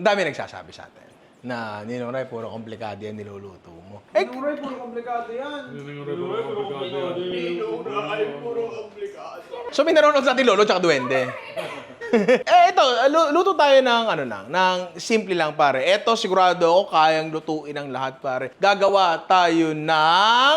Ang dami nagsasabi sa atin na Ninoray, puro komplikado yan niluluto mo. Eh, Nuray, puro komplikado yan. so may nanonood sa atin lolo tsaka duwende. eh, ito, lu- luto tayo ng ano lang, ng simple lang pare. Ito sigurado ako kayang lutuin ang lahat pare. Gagawa tayo ng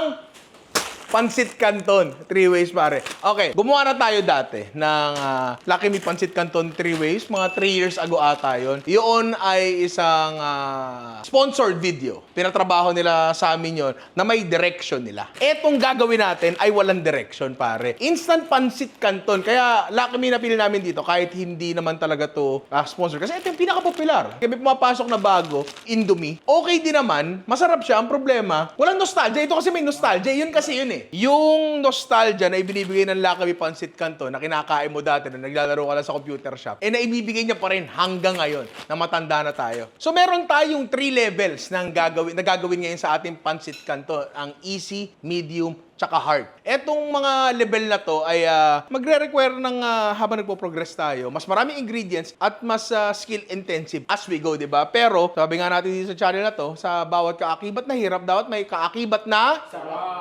Pansit Canton, three ways pare. Okay, gumawa na tayo dati ng ah, Lucky Me Pansit Canton three ways. Mga three years ago ata yun. Yun ay isang ah, sponsored video. Pinatrabaho nila sa amin yon na may direction nila. Etong gagawin natin ay walang direction pare. Instant Pansit Canton. Kaya Lucky Me napili namin dito kahit hindi naman talaga to ah, sponsor. Kasi ito yung pinaka-popular. Kaya may pumapasok na bago, Indomie. Okay din naman, masarap siya. Ang problema, walang nostalgia. Ito kasi may nostalgia. Yun kasi yun eh. Yung nostalgia na ibinibigay ng Lucky Me Pansit Canton na kinakain mo dati na naglalaro ka lang sa computer shop, eh naibibigay niya pa rin hanggang ngayon na matanda na tayo. So meron tayong three levels ng gagawin, na gagawin ngayon sa ating Pansit Canton. Ang easy, medium, tsaka hard. Etong mga level na to ay ah, magre-require ng ah, habang nagpo-progress tayo, mas maraming ingredients at mas ah, skill intensive as we go, 'di ba? Pero sabi nga natin dito sa channel na to, sa bawat kaakibat na hirap, dapat may kaakibat na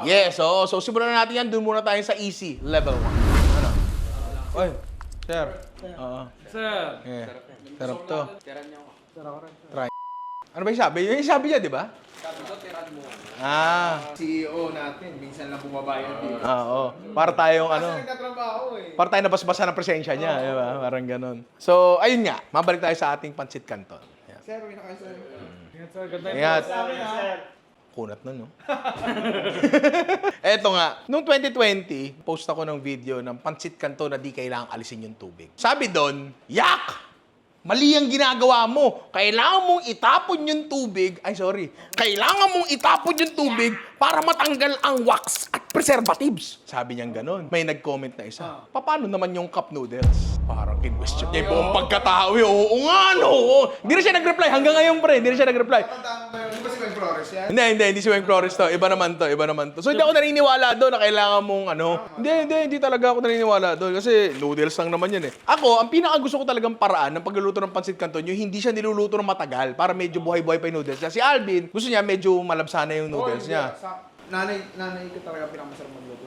Yes, oo. So simulan na natin yan, doon muna tayo sa easy level 1. Ano? Oy, sir. Oo. Sir. Yeah. Sarap to. Try. Ano ba yung sabi? Yung sabi niya, di ba? Ah, CEO natin, minsan lang bumaba yan dito. ah, oo. Para tayong ano, nagtatrabaho eh. para tayo nabasbasa ng presensya niya, di ba? Parang ganun. So, ayun nga, mabalik tayo sa ating pansit canton. Yan. Sir, may nakaisa. Ingat sir, ganda Ingat. sir. Kunat na, no? Eto nga, noong 2020, post ako ng video ng pansit kanto na di kailangang alisin yung tubig. Sabi doon, yak! Mali ang ginagawa mo. Kailangan mong itapon yung tubig. Ay, sorry. Kailangan mong itapon yung tubig para matanggal ang wax at preservatives. Sabi niyang ganun. May nag-comment na isa. Paano naman yung cup noodles? Parang kinwestiyon niya yung buong pagkatao. eh. Oo nga, no. oo. Hindi na siya nag-reply. Hanggang ngayon, pre. Hindi na siya nag-reply. Tandaan mo yun. Di ba si Gwen Flores yan? Hindi, hindi, hindi si Weng Flores to. Iba naman to, iba naman to. So hindi ako naniniwala doon na kailangan mong ano. Hindi, hindi, hindi talaga ako naniniwala doon. Kasi noodles lang naman yun eh. Ako, ang pinaka gusto ko talagang paraan ng pagluluto ng pansit canton, yung hindi siya niluluto ng matagal para medyo buhay-buhay pa yung noodles. Kasi si Alvin, gusto niya medyo malabsana yung noodles Oo, niya. hindi. Sa- Nanay, nanay ko talaga pinakamasarap magluto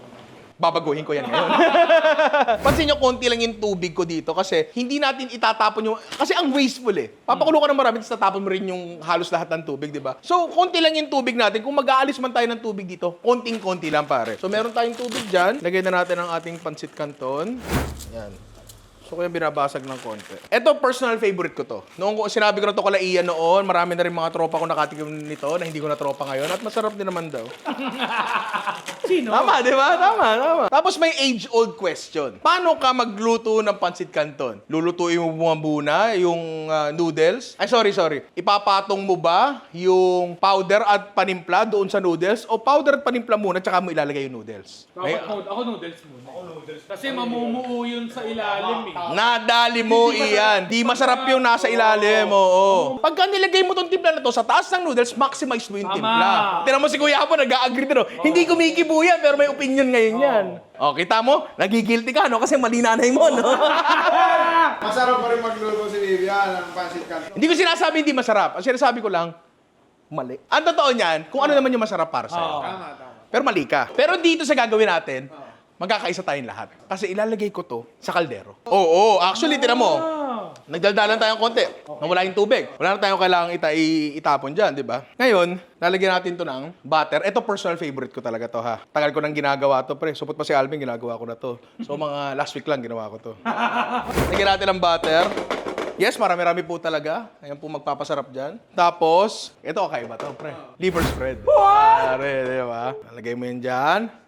Babaguhin ko yan ngayon. Pansin nyo, konti lang yung tubig ko dito kasi hindi natin itatapon yung... Kasi ang wasteful eh. Papakulo ka ng marami, tapos tatapon mo rin yung halos lahat ng tubig, di ba? So, konti lang yung tubig natin. Kung mag-aalis man tayo ng tubig dito, konting-konti lang pare. So, meron tayong tubig dyan. Lagay na natin ang ating pansit canton. Yan. So, kaya binabasag ng konti. Ito, personal favorite ko to. Noong ko- sinabi ko na to kala Ian noon, marami na rin mga tropa ko nakatikim nito na hindi ko na tropa ngayon at masarap din naman daw. Sino? Tama, di ba? Tama, tama. Tapos may age-old question. Paano ka magluto ng pancit canton? Lulutuin mo mga muna yung ah, noodles? Ay, sorry, sorry. Ipapatong mo ba yung powder at panimpla doon sa noodles? O powder at panimpla muna, tsaka mo ilalagay yung noodles? May- Dapat nood- ako noodles muna. Ako noodles. Kasi mamumuo yun sa ilalim eh. Nadali mo iyan. Di masarap yung nasa ilalim mo. Oh. Pagka nilagay mo tong timpla na to sa taas ng noodles, maximize mo yung Tama. timpla. Tinan mo si Kuya Apo, nag-agree din. oh. Hindi kumikibo yan, pero may opinion ngayon yan. Oh, kita mo? Nagigilty ka, no? Kasi mali nanay mo, no? Masarap pa rin magluto si Vivian ng pansit canton. hindi ko sinasabi hindi masarap. Ang sinasabi ko lang, mali. Ang totoo niyan, kung ano naman yung masarap para sa'yo. Oo. Tama, tama. Pero mali ka. Pero dito sa gagawin natin, magkakaisa tayong lahat. Kasi ilalagay ko to sa kaldero. Oo, actually, tinan mo. Nagdaldalan tayong konti. Nawala yung tubig. Wala na tayong kailangang ita itapon dyan, di ba? Ngayon, lalagyan natin to ng butter. Ito personal favorite ko talaga to ha. Tagal ko nang ginagawa to, pre. Supot pa si Alvin, ginagawa ko na to. So mga last week lang ginawa ko to. Lagyan natin ng butter. Yes, marami-rami po talaga. Ayan po magpapasarap dyan. Tapos, ito okay ba to, pre? Liver spread. Pare, di ba? Lalagay mo yun dyan.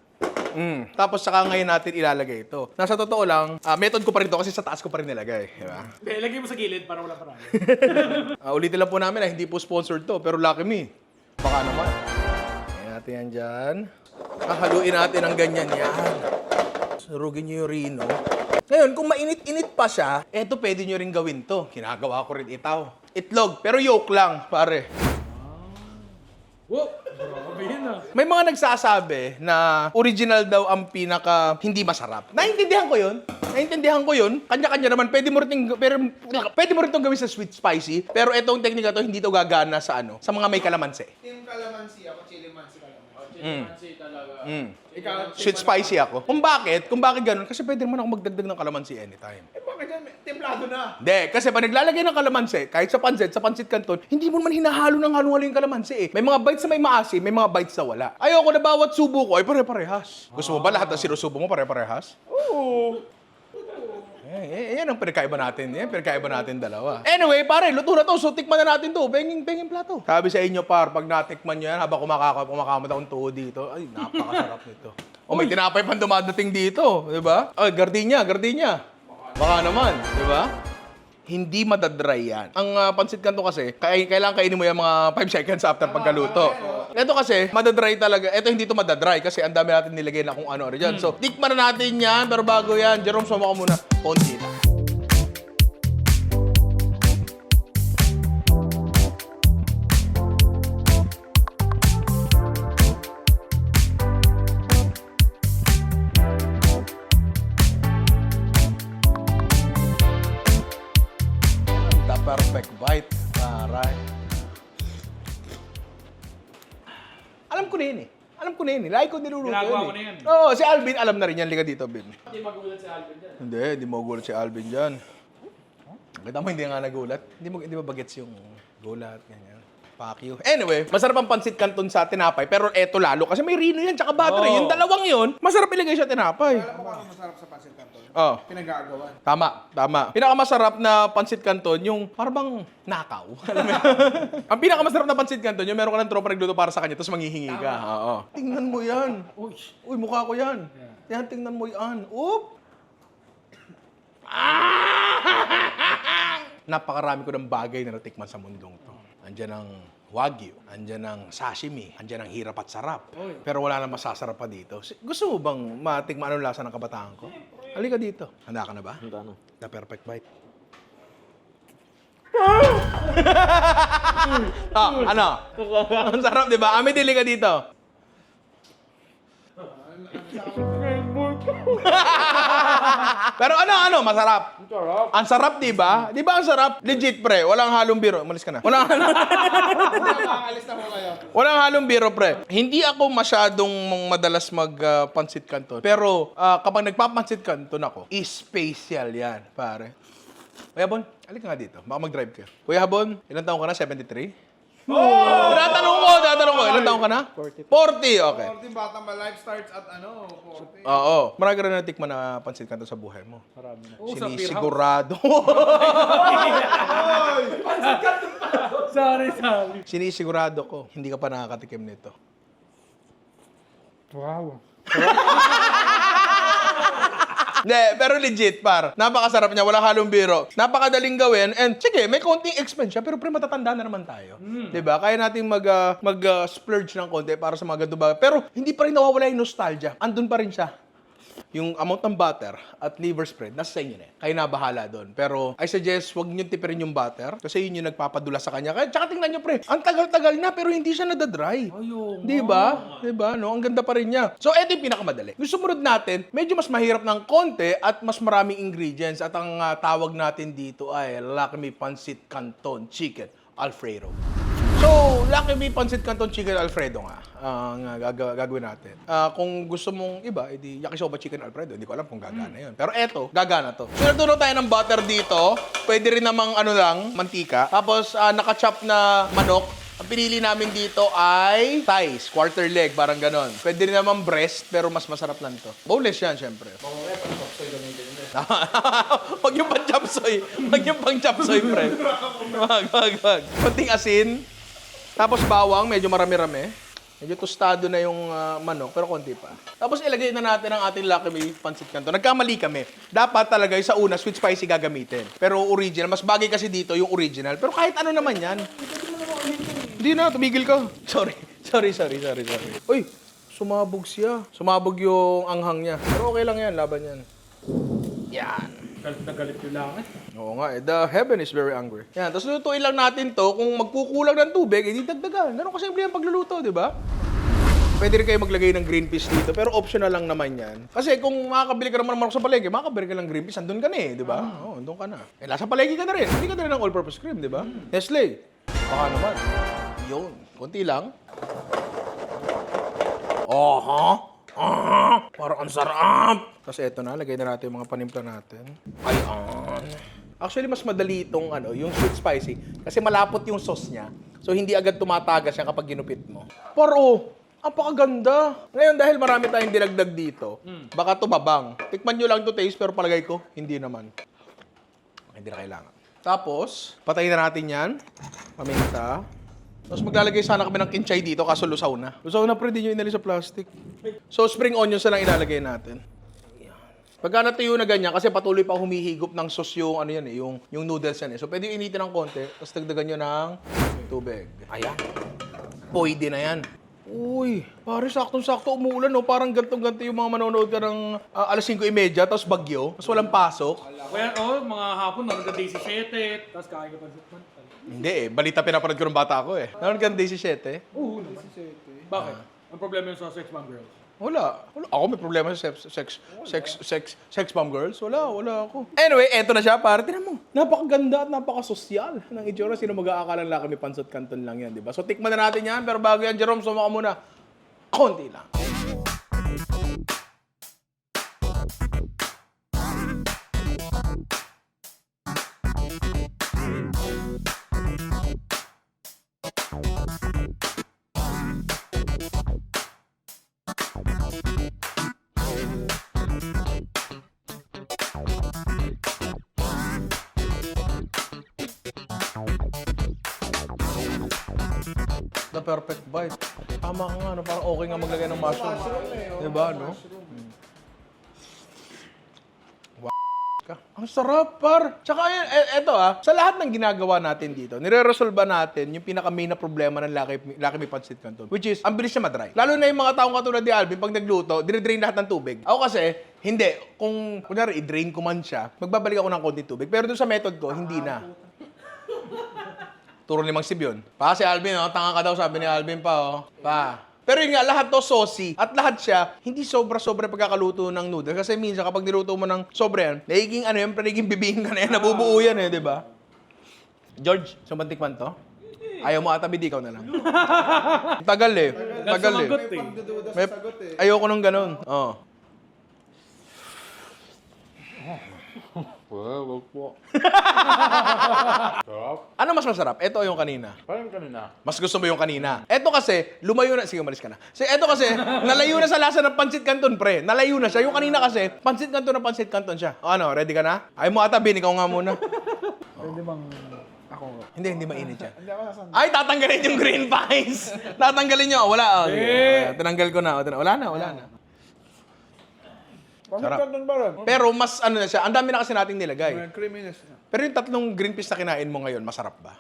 Mm. Tapos saka ngayon natin ilalagay ito. Nasa totoo lang, ah, method ko pa rin to kasi sa taas ko pa rin nilagay. Di ba? Hindi, lagay mo sa gilid para wala parami. Ah, ulitin lang po namin na hindi po sponsored to, pero lucky me. Baka naman. Ayan natin yan dyan. Hahaluin natin ang ganyan yan. Surugin nyo yung rino. Ngayon, kung mainit-init pa siya, eto pwede nyo rin gawin to. Ginagawa ko rin itaw. Itlog, pero yolk lang, pare. Wow! Grabe yun ah. May mga nagsasabi na original daw ang pinaka hindi masarap. Naintindihan ko yun. Naintindihan ko yun. Kanya-kanya naman. Pwede mo rin, pero, pwede mo rin itong gawin sa sweet spicy. Pero itong teknika to, hindi to gagana sa ano, sa mga may kalamansi. Team Calamansi, ako chili mansi Calamansi. Chilimansi talaga. Mm. Ikaw, Sweet spicy ako. Kung bakit? Kung bakit ganun? Kasi pwede naman ako magdagdag ng kalamansi anytime. Eh, bakit yan? Templado na. Hindi, kasi pag naglalagay ng kalamansi, kahit sa pansit, sa pansit canton, hindi mo naman hinahalo ng halo-halo yung kalamansi eh. May mga bites na may maasim, may mga bites na wala. Ayoko na bawat subo ko ay pare-parehas. Gusto mo ba lahat ng sinusubo mo pare-parehas? Oo. Eh, eh, yan ang pinagkaiba natin. Yan, pinagkaiba natin dalawa. Anyway, pare, luto na to. So, tikman na natin to. Benging, benging plato. Sabi sa inyo, par, pag natikman nyo yan, habang kumakaka, kumakamot akong tuhod dito, ay, napakasarap nito. O, may tinapay pang dumadating dito, di ba? Ay, gardenia, gardenia. Baka naman, di ba? Hindi madadry yan. Ang ah, pansit kanto kasi, kay, kailangan kainin mo yan mga 5 seconds after pagkaluto. Ito kasi, madadry talaga. Ito hindi to madadry kasi ang dami natin nilagay na kung ano-ano dyan. So, tikman na natin yan. Pero bago yan, Jerome, suma ko muna. Konti lang. Perfect bite. Aray. Alam ko na yun eh. Alam ko na yun eh. Lagi ko niluluto Ginagawa yun mo eh. na yan. Oo, si Alvin, alam na rin yan. Liga dito, Bin. Hindi magulat si Alvin dyan. Hindi, hindi mo gulat si Alvin dyan. Kita mo, hindi nga nagulat. Hindi mo, hindi mo bagets yung gulat, ganyan. Fuck you. Anyway, masarap ang pansit canton sa tinapay, pero eto lalo kasi may rino yan, tsaka battery. Oo. Yung dalawang yun, masarap ilagay sa tinapay. Alam mo kung ano masarap sa pansit canton? Oh. Pinag-aagawan. Tama, tama. Pinakamasarap na pansit canton, yung parang nakaw. Alam mo yun? Ang pinakamasarap na pansit canton, yung meron ka ng tropa nagluto para sa kanya, tapos manghihingi ka. Oo. Tingnan mo yan. Uy, uy mukha ko yan. Yan, tingnan mo yan. Oop! Napakarami ko ng bagay na natikman sa mundong to. Andiyan ang wagyu, andyan ang sashimi, andyan ang hirap at sarap. Pero wala na masasarap pa dito. Gusto mo bang matikman anong lasa ng kabataan ko? Halika dito. Handa ka na ba? Handa na. The perfect bite. ah, ano? Ang sarap, di ba? Ami, dili ka dito. Pero ano, ano, masarap. Sarap. Ang sarap, di ba? Di ba ang sarap? Legit, pre. Walang halong biro. Umalis ka na. Walang, Makakalis na po kayo. walang halong biro, pre. Hindi ako masyadong madalas mag-pansit canton. Pero ah, kapag nagpapansit canton ako, special yan, pare. Kuya Bon, halika nga dito. Baka mag-drive ka. Kuya Bon, ilang taong ka na? 73? Oh! Tinatanong ko, tinatanong ko. Ilang taong ka na? 40. 40, okay. 40 bata ma life starts at ano, 40. Oo. Marami ka rin natikman na pansit canton sa buhay mo. Marami na. Oo, sa beer house. Sinisigurado. Sorry, sorry. Sinisigurado ko, hindi ka pa nakakatikim nito. Wow. Hindi, pero legit, par. Napakasarap niya, walang halong biro. Napakadaling gawin. And sige, may konting expense siya, pero pre, matatanda na naman tayo. 'Di ba? Kaya natin mag, ah, mag ah, splurge ng konti para sa mga ganito bagay. Pero hindi pa rin nawawala yung nostalgia. Andun pa rin siya. Yung amount ng butter at liver spread, nasa sa inyo na. yan. Kayo na bahala doon. Pero I suggest, wag niyo tipirin yung butter kasi yun yung nagpapadula sa kanya. Kaya tsaka tingnan niyo pre, ang tagal-tagal na pero hindi siya nadadry. Ayun. Di ba? Di ba? No? Ang ganda pa rin niya. So, eto yung pinakamadali. Yung sumunod natin, medyo mas mahirap ng konti at mas maraming ingredients. At ang ah, tawag natin dito ay Lakme Pancit Canton Chicken Alfredo. So, Lucky Me Pancit Canton Chicken Alfredo nga ang ah, gaga- gagawin natin. Ah, kung gusto mong iba, edi yakisoba chicken Alfredo. Hindi ko alam kung gagana yun. Pero eto, gagana to. So, nagtuno tayo ng butter dito. Pwede rin namang ano lang, mantika. Tapos, ah, nakachop na manok. Ang pinili namin dito ay thighs, quarter leg, parang ganon. Pwede rin naman breast, pero mas masarap lang to. Boneless yan, syempre. Huwag yung pang chapsoy. Huwag yung pang chapsoy, pre. Wag, wag, wag. Konting asin. Tapos bawang, medyo marami-rami. Medyo tostado na yung ah, manok, pero konti pa. Tapos ilagay na natin ang ating Lucky Me Pancit Canton. Nagkamali kami. Dapat talaga yung sa una, sweet spicy gagamitin. Pero original, mas bagay kasi dito yung original. Pero kahit ano naman yan. Hindi na, tumigil ka. Sorry, sorry, sorry, sorry, sorry. Uy, sumabog siya. Sumabog yung anghang niya. Pero okay lang yan, laban yan. Yan. Galit na galit yung langit. Oo nga eh. The heaven is very angry. Yan. Tapos lutuin lang natin to. Kung magkukulang ng tubig, edi dagdagan. Ganun kasimple yung pagluluto, di ba? Pwede rin kayo maglagay ng green peas dito, pero optional lang naman yan. Kasi kung makakabili ka naman sa palengke, makakabili ka ng green peas, andun ka na eh, di ba? Oo, andun ka na. Eh, nasa palengke ka na rin. Hindi ka na rin ng all-purpose cream, di ba? Nestle. Baka naman. Yun. Konti lang. Oh, ha? Ah, parang ang sarap. Tapos eto na, lagay na natin yung mga panimpla natin. Ayan. Actually, mas madali itong ano, yung sweet spicy. Kasi malapot yung sauce niya. So, hindi agad tumatagas siya kapag ginupit mo. Pero, apakaganda. Ngayon, dahil marami tayong dinagdag dito, baka tumabang. Tikman nyo lang to taste, pero palagay ko, hindi naman. Hindi na kailangan. Tapos, patayin na natin yan. Paminta. Tapos maglalagay sana kami ng kinchay dito kaso lusaw na. Lusaw na pre, di nyo inalis sa plastic. So spring onions na lang ilalagay natin. Pagka natuyo na ganyan, kasi patuloy pa humihigop ng sauce yung ano yan eh, yung, yung noodles yan eh. So pwede initin ng konti, tapos dagdagan nyo ng tubig. Ayan. Pwede na yan. Uy, pare saktong-sakto umuulan no. Parang gantong-ganto yung mga manonood ka ng ah, alas 5.30, tapos bagyo, tapos walang pasok. Kaya, oh, mga hapon, day 17, tapos kakain ka pa sa Hindi eh, balita pinapanood ko ng bata ko eh. Nanonood ka ng Day 17? Oo, naman. Bakit? Ang problema yung sa sex bomb girls. Wala. wala. Ako may problema sa sex, sex, sex, sex, sex bomb girls. Wala, wala ako. Anyway, eto na siya, para. Tinan mo. Napakaganda at napakasosyal ng itsura. Sino mag-aakalang laki may pansot kanton lang yan, di ba? So, tikman na natin yan. Pero bago yan, Jerome, suma ka muna. Konti lang. The perfect bite. Tama ka nga, no? parang okay nga maglagay ng mushroom. Di ba, no? Mm. Ang sarap, par. Tsaka, yun, e- eto ah, sa lahat ng ginagawa natin dito, nire-resolve natin yung pinaka-main na problema ng Lucky, Lucky Me Pancit Canton, which is, ang bilis niya madry. Lalo na yung mga taong katulad ni Alvin, pag nagluto, dinidrain lahat ng tubig. Ako kasi, hindi. Kung, kunwari, i-drain ko man siya, magbabalik ako ng konti tubig. Pero doon sa method ko, hindi na. Turo ni Mang Sib yun. Pa si Alvin, oh, tanga ka daw, sabi ni Alvin pa, oh. Pa. Pero yun nga, lahat to saucy. At lahat siya, hindi sobra-sobra pagkakaluto ng noodles. Kasi minsan, kapag niluto mo ng sobra yan, nagiging ano yan, nagiging bibing ka na yan, nabubuo yan eh, di ba? George, sumantik man to? Ayaw mo ata, bidi ikaw na lang. Tagal eh. Tagal eh. Eh. May, eh. ayoko nung ganun. Oh. Well, wag po. Sarap. Ano mas masarap? Ito o yung kanina? Parang kanina. Mas gusto mo yung kanina. Eto kasi, lumayo na. Sige, umalis ka na. So, eto kasi, nalayo na sa lasa ng pancit canton, pre. Nalayo na siya. Yung kanina kasi, pancit canton na pancit canton siya. O ano, ready ka na? Ay mo ata, Bin, ikaw nga muna. Pwede bang ako? hindi, hindi mainit. Hindi ako nasan. Ay, tatanggalin yung green pies. tatanggalin nyo. Wala. Oh. Eh. Tinanggal ko na. O, tin- Wala na, wala na. Sarap. Pamitan ba rin? Pero mas ano na siya, ang dami na kasi nating nilagay. May creaminess na. Pero yung tatlong green peas na kinain mo ngayon, masarap ba?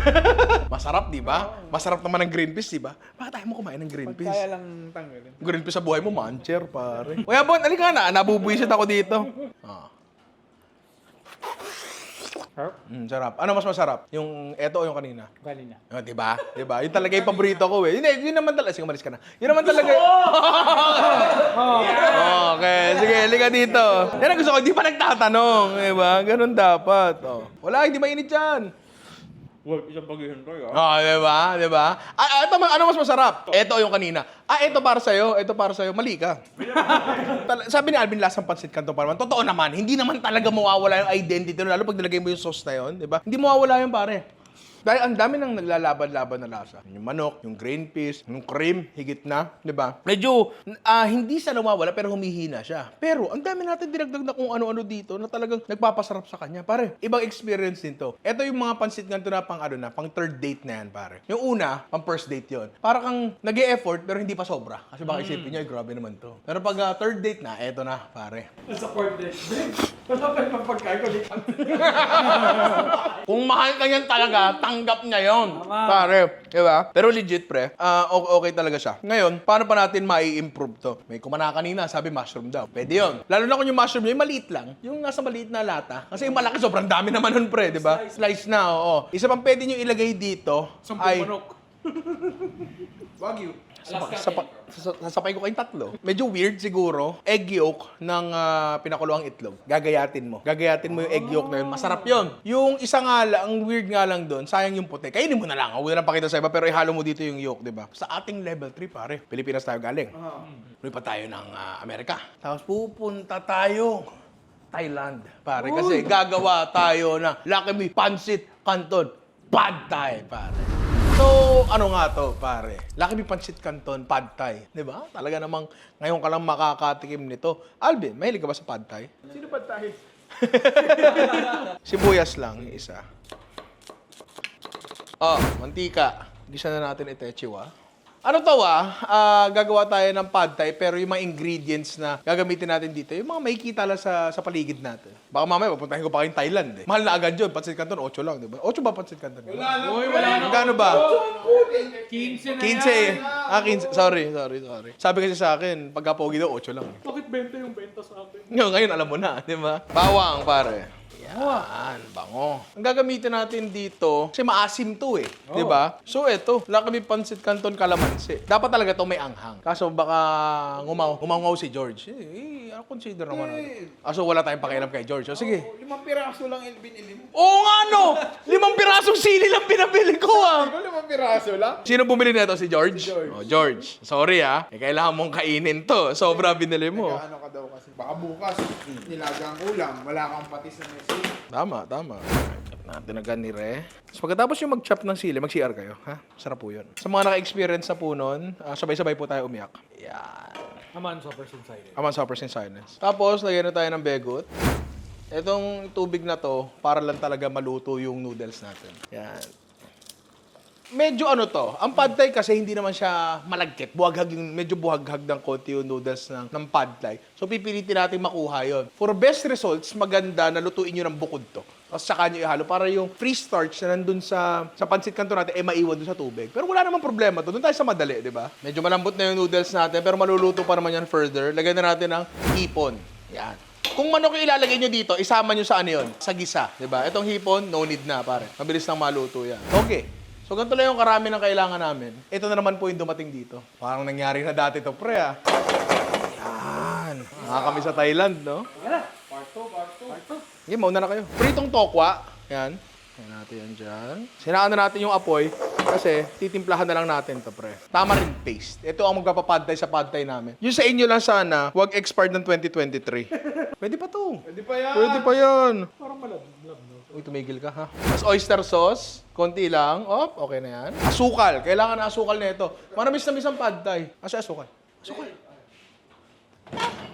masarap, di ba? Masarap naman ang green peas, di ba? Bakit tayo mo kumain ng green peas? Kaya lang tanggalin. Green peas sa buhay mo, mancher, pare. Kuya Bon, alika na. Nabubuisit ako dito. Ah. Mm, sarap. Ano mas masarap? Yung eto o yung kanina? Kanina. Oh, di ba? Di ba? Yun talaga yung paborito ko eh. Hindi, yun naman talaga. Sige, umalis ka na. Yun naman talaga. okay, sige, halika dito. Yan ang gusto ko, hindi pa nagtatanong. Di ba? Ganun dapat. Oh. Wala, hindi mainit yan. Wag, isang paghihintay ah. Oh, di ba? Di ba? Ah, ito, ano mas masarap? Ito yung kanina. Ah, ito para sa'yo. Ito para sa'yo. Mali ka. Tal- Sabi ni Alvin, lasang pansit kanto pa naman. Totoo naman, hindi naman talaga mawawala yung identity. Lalo pag nilagay mo yung sauce na yun, di ba? Hindi mawawala yun, pare. Dahil ang dami nang naglalaban-laban na lasa. Yung manok, yung green peas, yung cream, higit na, di ba? Medyo, ah, hindi siya nawawala, pero humihina siya. Pero, ang dami natin dinagdag na kung ano-ano dito na talagang nagpapasarap sa kanya. Pare, ibang experience din to. Ito yung mga pansit nga na pang ano na, pang third date na yan, pare. Yung una, pang first date yon. Para kang nag effort pero hindi pa sobra. Kasi baka isipin niya, "Ay, grabe naman to. Pero pag ah, third date na, eto na, pare. Sa fourth day. Wala pa yung pagkain ko. Kung mahal ka yan talaga, tanggap niya yon. Pare, di ba? Pero legit, pre, ah, o- okay talaga siya. Ngayon, paano pa natin mai-improve to? May kumana kanina, sabi mushroom daw. Pwede yon. Lalo na kung yung mushroom niya, yung maliit lang. Yung nasa maliit na lata. Kasi yung malaki, sobrang dami naman nun, pre, di ba? Slice na, oo. Isa pang pwede nyo ilagay dito Sampung ay... manok. Wagyu. Sapa, sapa, sasa- sasapay ko kayong tatlo. Medyo weird siguro. Egg yolk ng ah, pinakuluang itlog. Gagayatin mo. Gagayatin mo yung egg yolk na yun. Masarap yun. Yung isa nga lang, ang weird nga lang doon, sayang yung puti. Kainin mo na lang. Huwag na lang pakita sa iba, pero ihalo mo dito yung yolk, di ba? Sa ating level 3, pare. Pilipinas tayo galing. Lumipat tayo ng ah, Amerika. Tapos pupunta tayo Thailand, pare. Kasi gagawa tayo ng Lucky Me Pancit Canton Pad Thai, pare. So, ano nga to, pare? Lucky Me Pancit Canton Pad Thai. Di ba? Talaga namang ngayon ka lang makakatikim nito. Alvin, mahilig ka ba sa Pad Thai? Sino ba tayo? Sibuyas lang, isa. Oh, mantika. Gisa na natin itechiwa. Ano to ah? Ah, gagawa tayo ng pad thai pero yung mga ingredients na gagamitin natin dito, yung mga makikita lang sa, sa paligid natin. Baka mamaya papuntahin ko pa kayong Thailand eh. Mahal na agad yun. Pancit Canton, 8 lang, di ba? 8 ba Pancit Canton? Wala na. Uy, wala na. Magkano ba? 15 na 15 eh. yan. Ah, 15. Sorry, sorry, sorry. Sabi kasi sa akin, pagka pogi daw, 8 lang. Bakit 20 yung benta sa akin? Ngayon, ngayon alam mo na, di ba? Bawang, pare. Yan, bango. Ang gagamitin natin dito, kasi maasim to eh. Di ba? So, eto, Lucky Me Pancit Canton Calamansi. Dapat talaga to may anghang. Kaso baka ngumaw, ngumaw si George. Eh, eh, consider naman natin. Kaso wala tayong pakialam kay George. O sige. Limang piraso lang il- binili mo. Oo nga no! Limang pirasong sili lang pinabili ko ah! Ikaw limang piraso lang? Sino bumili nito? Si George? George. Oh, George. Sorry ah. Eh, kailangan mong kainin to. Sobra binili mo. Ano ka daw kasi? Baka bukas, nilagang ulam, wala kang patis na may Tama, tama. Chop natin agad ni Re. Tapos pagkatapos yung mag-chop ng sili, mag-CR kayo. Ha? Sarap po yun. Sa mga naka-experience na po nun, ah, sabay-sabay po tayo umiyak. Yan. Naman, super silent. Aman suffers in silence. Tapos, lagyan na tayo ng begot. Itong tubig na to, para lang talaga maluto yung noodles natin. Yan. Medyo ano to, ang pad thai kasi hindi naman siya malagkit. Buhaghag yung, medyo buhaghag ng konti yung noodles ng, ng pad thai. So pipilitin natin makuha yon. For best results, maganda na lutuin nyo ng bukod to. Tapos saka nyo ihalo para yung free starch na nandun sa, sa pancit canton natin, eh maiwan dun sa tubig. Pero wala namang problema to. Doon tayo sa madali, di ba? Medyo malambot na yung noodles natin, pero maluluto pa naman yan further. Lagyan na natin ng hipon. Yan. Kung manok yung ilalagay nyo dito, isama nyo sa ano yun? Sa gisa, di ba? Itong hipon, no need na, pare. Mabilis nang maluto yan. Okay. So, ganito lang yung karami ng kailangan namin. Ito na naman po yung dumating dito. Parang nangyari na dati to, pre, ah. Yan. Mga kami sa Thailand, no? Sige, mauna na kayo. Pritong tokwa. Yan. Yan natin yan dyan. Sinaan na natin yung apoy kasi titimplahan na lang natin to, pre. Tamarind paste. Ito ang magpapapadtay sa padtay namin. Yung sa inyo lang sana, huwag expired ng 2023. Pwede pa to. Pwede pa yan. Pwede pa yan. Parang malab-lab, no? Uy, tumigil ka ha. Tapos oyster sauce, konti lang. Op, okay na yan. Asukal. Kailangan na asukal na ito. Manamis na misang pad thai. Asa asukal? Asukal.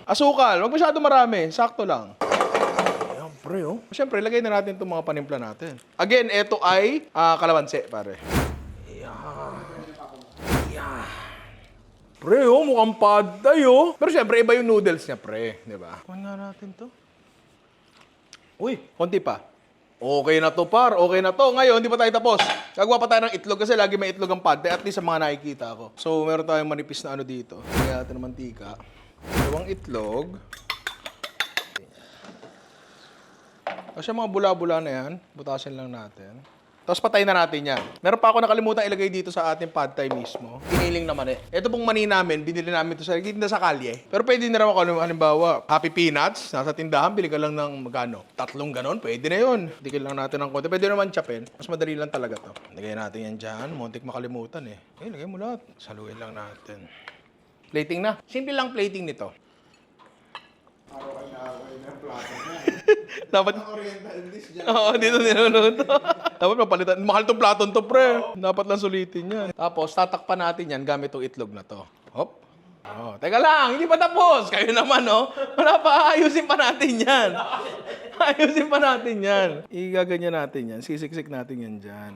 Asukal. Huwag masyado marami. Sakto lang. Pre, oh. Siyempre, lagay na natin itong mga panimpla natin. Again, ito ay ah, kalamansi, pare. Pre, oh, mukhang pad thai, oh. Pero siyempre, iba yung noodles niya, pre. Di ba? Kuhan nga natin to. Uy, konti pa. Okay na to, par. Okay na to. Ngayon, hindi pa tayo tapos. Gagawa pa tayo ng itlog kasi lagi may itlog ang pad. At least sa mga nakikita ko. So, meron tayong manipis na ano dito. Kaya natin ng mantika. Dalawang itlog. Tapos yung mga bula-bula na yan, butasin lang natin. Tapos patayin na natin yan. Meron pa ako nakalimutan ilagay dito sa ating pad thai mismo. Piniling na mani. Ito pong mani namin, binili namin ito sa tinda sa kalye. Pero pwede na ako, halimbawa, Happy Peanuts, nasa tindahan, bili ka lang ng magkano? Tatlong ganon, pwede na yun. Bigyan lang natin ng konti. Pwede naman chapin. Mas madali lang talaga to. Lagay natin yan dyan. Muntik makalimutan eh. Eh, lagay mo lahat. Saluin lang natin. Plating na. Simple lang plating nito. Araw-araw na away ng plato niya. Dapat oriental dish dyan. Oo, dito niluluto. Dapat mapalitan. Mahal tong platon to, pre. Dapat lang sulitin yan. Tapos, tatakpan natin yan gamit tong itlog na to. Hop. Oh, teka lang, hindi pa tapos. Kayo naman, oh. Wala pa, ayusin pa natin yan. Ayusin pa natin yan. Igaganyan natin yan. Sisiksik natin yan dyan.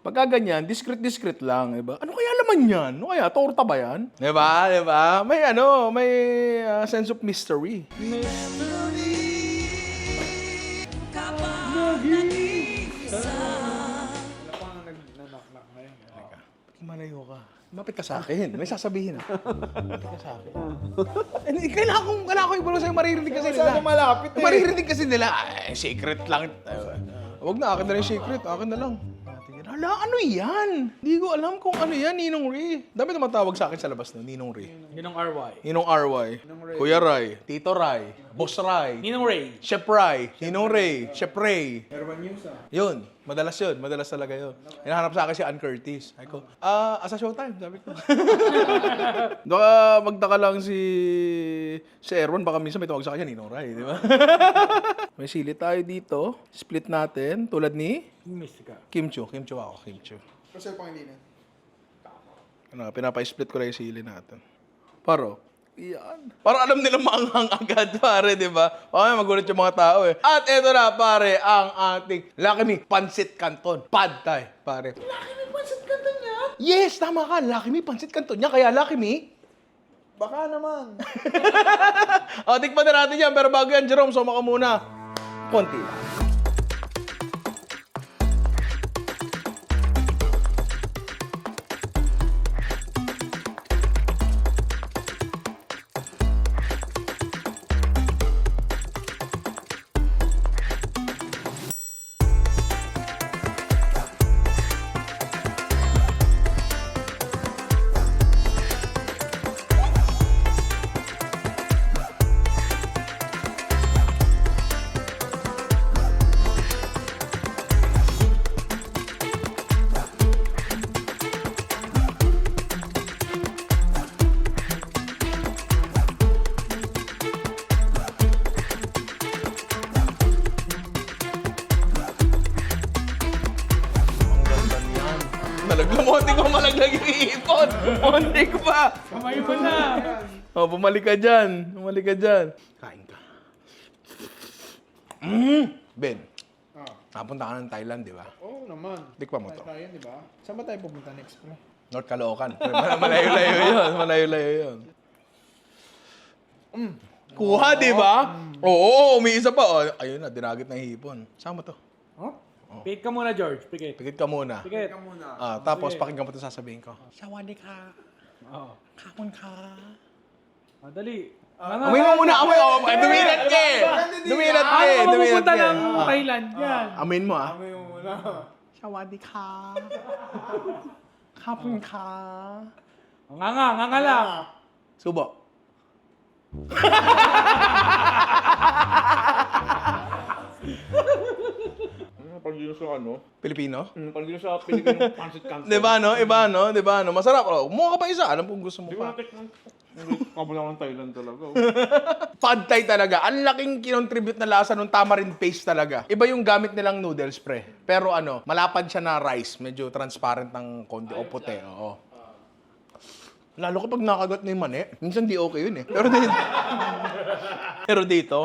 Pagka ganyan, discreet-discreet lang, di ba? Ano kaya laman yan? Ano kaya? Torta ba yan? Di ba? Di ba? May ano, may ah, sense of mystery. Wala nga nag-knock-knock ngayon. Malayo ka. Mapit ka sa akin. May sasabihin ako. Mapit ka sa akin. Eh, kailangan kong, kailangan ko ibalo sa'yo. Maririnig kasi nila. Masyado malapit eh. Maririnig kasi nila. Ay, secret lang. Ay, Huwag na, akin na rin yung secret. Akin na lang. Hala, ano yan? Hindi ko alam kung ano yan, Ninong Ray. Dami tumatawag sa akin sa labas no, Ninong Ray. Ninong RY. Ninong RY, Kuya Ray, Tito Ray, Boss Ray, Ninong Ray. Chef Ray, Ninong Ray, Chef Ray. Urban News ah. Yun, madalas yun, madalas talaga yun. Hinahanap sa akin si Ann Curtis. Sabi ko, ah, asa showtime, sabi ko. Baka magtaka lang si si Erwan, baka minsan may tawag sa kanya, Ninong Ray, di ba? may sili tayo dito, split natin, tulad ni Mystica. Kimcho. Kimcho ako, Kimcho. Kasi pang hindi na. Ano, pinapa-split ko lang yung sili natin. Paro. Yan. Para alam nila maanghang agad, pare, di ba? Okay, magulat yung mga tao eh. At eto na, pare, ang ating Lucky Me Pansit Canton. Pad Thai, pare. Lucky Me Pansit Canton niya? Yes, tama ka. Lucky Me Pansit Canton niya. Kaya Lucky Me. Baka naman. O, tikpan na natin yan. Pero bago yan, Jerome, soma ka muna. Konti lang. Munti ko pa. Kamay mo na. Oh, bumalik ka dyan. Bumalik ka dyan. Kain ka. Mm. Ben, Ah. napunta ka ng Thailand, di ba? Oo naman. Tikman mo to. Tayo, di ba? Saan ba tayo pupunta next, pre? North Caloocan. Mal- Malayo-layo yun. Malayo-layo yun. Mm. Kuha, di ba? Oo, umiisa pa. Oh, ayun na, dinagit na yung hipon. Sama to. Huh? Pikit ka muna, George. Pikit. Pikit ka muna. Pikit. Muna. Ah, tapos pakinggan mo ito sasabihin ko. Sawadi ka. Oo. Kapon ka. Madali. Amoy mo muna, amoy. Oh, ay, duminat ka eh. Duminat ka eh. Duminat pupunta ka ng eh. Ah. Thailand? Yan. Amin mo ah. Amoy mo muna. Sawadi ka. Kapon ka. Nga nga, nga nga lang. Subo. Ano, yun sa ano? Pilipino? Hmm, pag yun sa Pilipino pancit canton. Di ba no? Iba no? Di ba no? Masarap. Oh, Kumuha ka pa isa. Alam kung gusto mo Di ko pa. natikman. Kabula ng Thailand talaga. oh. Pad Thai talaga. Ang laking kinontribute na lasa nung tamarind paste talaga. Iba yung gamit nilang noodles, pre. Pero ano, malapad siya na rice. Medyo transparent ng konti o puti. Oo. Lalo kapag nakagat na yung mani, minsan di okay yun eh. Pero dito... Pero dito...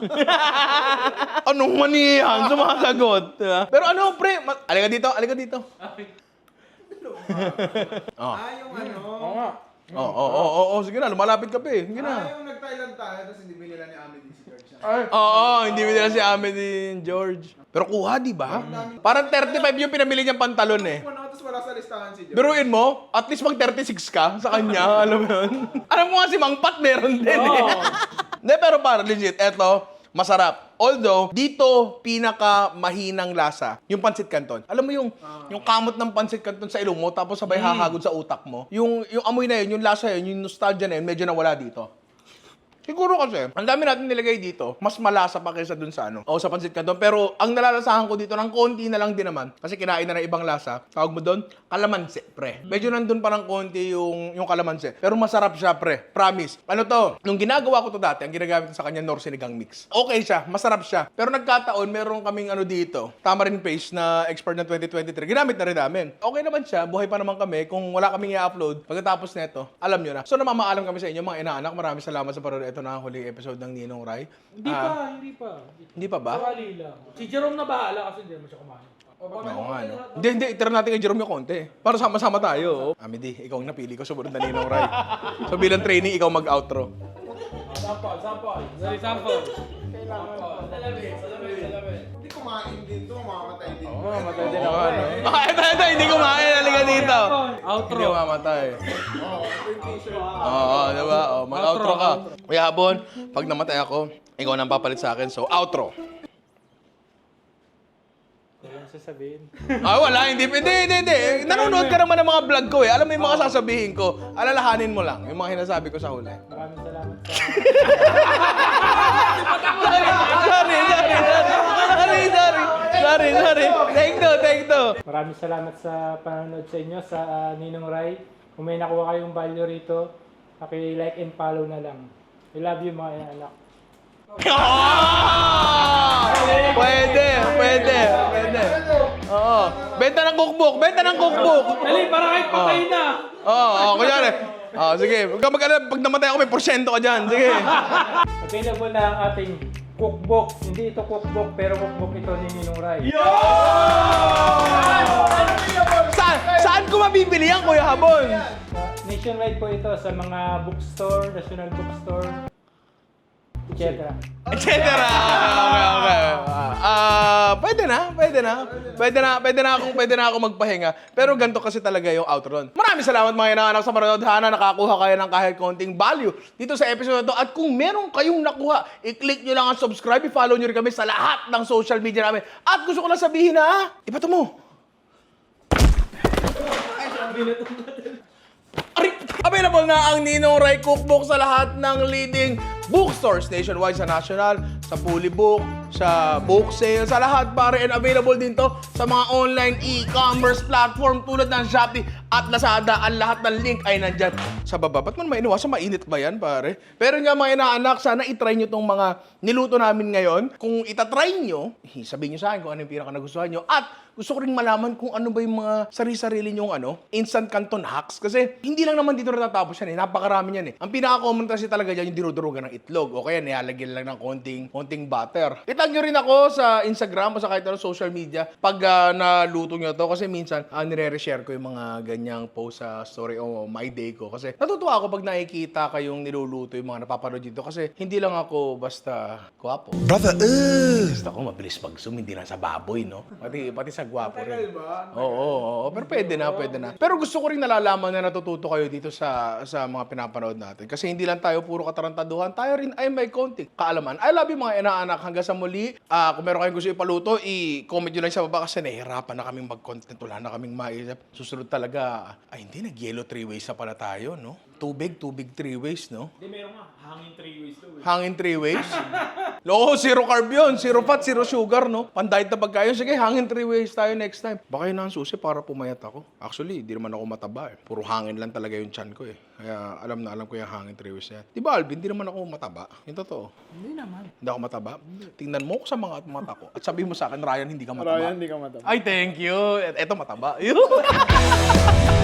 Ano? Anong mani yan? Sumasagot. Diba? Pero ano, pre? Ma- alika dito, alika dito. oh. Ah, yung ano? Oo nga. Oo, oo, oo, oo, sige na, lumalapit ka pa eh. Sige Ah, na. yung nag-Thailand tayo, tapos hindi binila ni Amin si George. Ay, Oo, hindi mo nila si Amin din, George. Pero kuha, di ba? Parang 35 yung pinamili niyang pantalon eh. Ano, tapos wala sa listahan si George. Biruin mo, at least mag 36 ka sa kanya, alam mo yun? alam mo nga si Mang Pat meron din eh. Oo. Hindi, pero para legit, eto, masarap. Although, dito, pinaka mahinang lasa, yung pancit canton. Alam mo yung, yung kamot ng pancit canton sa ilong mo, tapos sabay hahagod sa utak mo. Yung, yung amoy na yun, yung lasa yun, yung nostalgia na yun, medyo nawala dito. Siguro kasi, ang dami natin nilagay dito, mas malasa pa kaysa dun sa ano, o sa pancit canton. Pero ang nalalasahan ko dito, ng konti na lang din naman, kasi kinain na ng ibang lasa, tawag mo doon, kalamansi, pre. Medyo nandun pa ng konti yung, yung kalamansi. Pero masarap siya, pre. Promise. Ano to, nung ginagawa ko to dati, ang ginagamit ko sa kanya, Nor Sinigang Mix. Okay siya, masarap siya. Pero nagkataon, meron kaming ano dito, tamarind paste na expert na 2023. Ginamit na rin namin. Okay naman siya, buhay pa naman kami. Kung wala kaming i-upload, pagkatapos nito, alam nyo na. So namamaalam kami sa inyo, mga inaanak. Maraming salamat sa panonood. Ito na ang huling episode ng Ninong Rai. Hindi Ah, pa, hindi pa. Hindi pa ba? Sawali lang. Si Jerome na bahala kasi hindi naman siya kumain. Oo nga, no? Hindi, hindi. Itira natin kay Jerome yung konti. Para sama-sama tayo. oh. Amidi, ikaw ang napili ko. Sumunod na Ninong Rai. So bilang training, ikaw mag-outro. Sample, sample. Dali, sample. Hindi kumain din to, mamamatay din. oo nga, matay din Oo ako. nga, no? Ah, ito, ito. Hindi kumain. Halika dito. Outro. Hindi mamatay. Oo. Oo, di ba? Oh, mag-outro ka. Kuya Habon, pag namatay ako, ikaw nang papalit sa akin. So, outro. Sasabihin. Ah, wala, hindi, hindi, hindi, hindi. Nanonood ka naman ng mga vlog ko eh. Alam mo yung mga sasabihin ko. Alalahanin mo lang, yung mga hinasabi ko sa huli. Maraming salamat sa... Sorry, sorry, sorry, sorry, sorry, sorry, sorry. Take two, take two. Maraming salamat sa panonood sa inyo sa ah, Ninong Rai. Kung may nakuha kayong value rito, paki-like and follow na lang. I love you mga anak. Oh! Pwede, pwede, pwede. Oo. Benta ng cookbook, benta ng cookbook. Dali, para kahit patay na. Oo, oh, kunyari. Oh, sige. Huwag ka mag-alala, pag namatay ako, may porsyento ka dyan. Sige. Available na ang ating cookbook. Hindi ito cookbook, pero cookbook ito ni Ninong Rai. Saan, saan ko mabibili yan, Kuya Habon? Nationwide po ito sa mga bookstore, national bookstore, etc. etc. Okay, okay. Ah, pwede na, pwede na. Pwede na, pwede na akong pwede na ako magpahinga. Pero ganito kasi talaga yung outro. Maraming salamat mga inaanak sa manonood. Sana nakakuha kayo ng kahit konting value dito sa episode na to. At kung meron kayong nakuha, i-click nyo lang ang subscribe, i-follow nyo rin kami sa lahat ng social media namin. At gusto ko lang sabihin na, ipato mo. Available na ang Ninong Rai Cookbook sa lahat ng leading bookstores nationwide sa National, sa Book, sa Book Sale, sa lahat pare. And available din to sa mga online e-commerce platform tulad ng Shopee at Lazada. Ang lahat ng link ay nandyan sa baba. Ba't man mainuwasan? Mainit ba yan, pare? Pero nga mga inaanak, sana itry nyo tong mga niluto namin ngayon. Kung itatry nyo, sabihin nyo sa akin kung ano yung pinaka nagustuhan nyo. At gusto ko rin malaman kung ano ba yung mga sarili-sarili nyong ano, instant canton hacks. Kasi hindi lang naman dito natatapos yan eh. Napakarami yan eh. Ang pinaka-common kasi talaga dyan yung dinudurugan ng itlog. O kaya nilalagyan lang ng konting, konting butter. Itag nyo rin ako sa Instagram o sa kahit ano social media pag ah, naluto nyo to. Kasi minsan, uh, nire-share ko yung mga ganyang post sa story o my day ko. Kasi natutuwa ako pag nakikita kayong niluluto yung mga napapanood dito. Kasi hindi lang ako basta gwapo. Brother, uh! Gusto ko mabilis mag-zoom, hindi lang sa baboy, no? Pati, pati sa gwapo rin. Oo, oo, oo. Pero pwede na, pwede na. Pero gusto ko rin nalalaman na natututo kayo dito sa sa mga pinapanood natin. Kasi hindi lang tayo puro katarantaduhan, tayo rin ay may konti kaalaman. I love you mga inaanak. Hanggang sa muli, ah, kung meron kayong gusto ipaluto, i-comment nyo lang sa baba kasi nahihirapan na kaming mag-content. Wala na kaming maisip. Susunod talaga, ay hindi, nag-yellow three ways na pala tayo, no? Tubig, tubig three ways, no? Hindi, meron nga. Hangin three ways daw eh. Hangin three ways? Loko, zero carb yun. Zero fat, zero sugar, no? Pandayit na pagkain. Sige, hangin three ways tayo next time. Baka yun ang susi para pumayat ako. Actually, di naman ako mataba eh. Puro hangin lang talaga yung chan ko eh. Kaya alam na alam ko yung hangin three ways na yan. Di ba, Alvin? Di naman ako mataba. Yung totoo. Hindi naman. Hindi ako mataba. Tingnan mo ako sa mga mata ko. At sabihin mo sa akin, Ryan, hindi ka mataba. Ryan, hindi ka mataba. Ay, thank you. Et- Eto mataba. Yun.